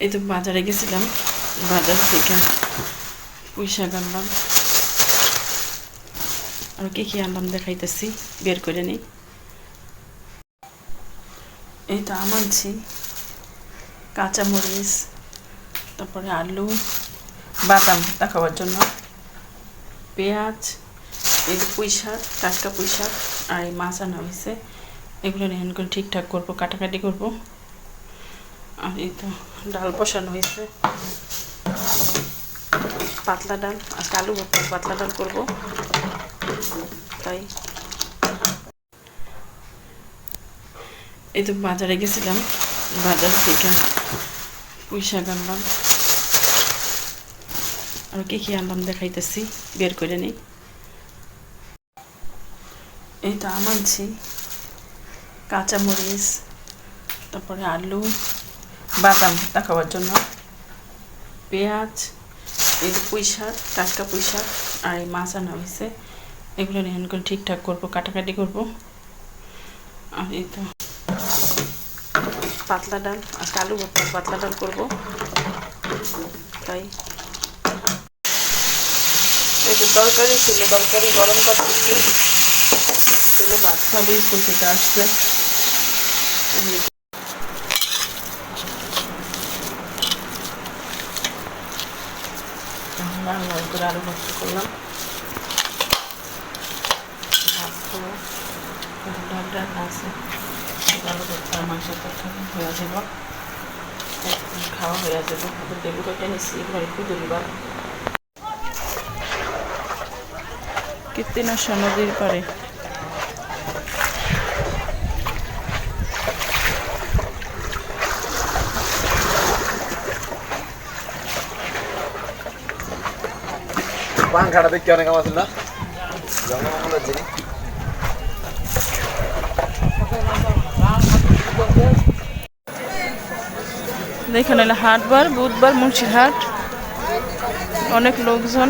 এই তো বাজারে গেছিলাম বাজার থেকে শাক আনলাম আর কি কি আনলাম দেখাইতেছি বের করে নিই এই তো আম কাঁচামরিচ তারপরে আলু বাদাম ভর্তা খাওয়ার জন্য পেঁয়াজ এই যে পুঁই শাক টাটকা পুঁই শাক আর এই মাছ আনা হয়েছে এগুলো নিয়ে ঠিকঠাক করব কাটাকাটি করব আর এই তো ডাল বসানো হয়েছে। পাতলা ডাল আর আলু ভর্তা পাতলা ডাল করব। তাই। এই তো বাজারে গেছিলাম, বাজার থেকে পুঁই শাক আনলাম। আর কি কি আনলাম দেখাইতেছি, বের করে নিই। এই তো আম আনছি। কাঁচামরিচ, তারপরে আলু বাদাম ভর্তা খাওয়ার জন্য। পেঁয়াজ এই যে পুঁই শাক টাটকা পুঁই শাক আর এই মাছ আনা হয়েছে। এগুলো নিয়ে করে ঠিকঠাক করব কাটাকাটি করব। আর এই তো পাতলা ডাল আর আলু ভর্তা পাতলা ডাল করব। তাই। এই তো তরকারি ছিল তরকারি গরম করতেছি ছিল। ভাত। খাব স্কুল থেকে আসছে। লাল লাল করে আলু ভর্তা করলাম ডাল ডাল আছে আলু ভর্তা মাংসের তরকারি হয়ে যাব খাওয়া হয়ে যাবে লেবু কেটে নিচ্ছি এবার একটু দুবার কীর্তিনাশা নদীর পারে পাংখাটা দেখতে অনেক আমার না জনমঙ্গলের জিনিস এখানে হাটবার বুধবার মুন্সির হাট। অনেক লোকজন।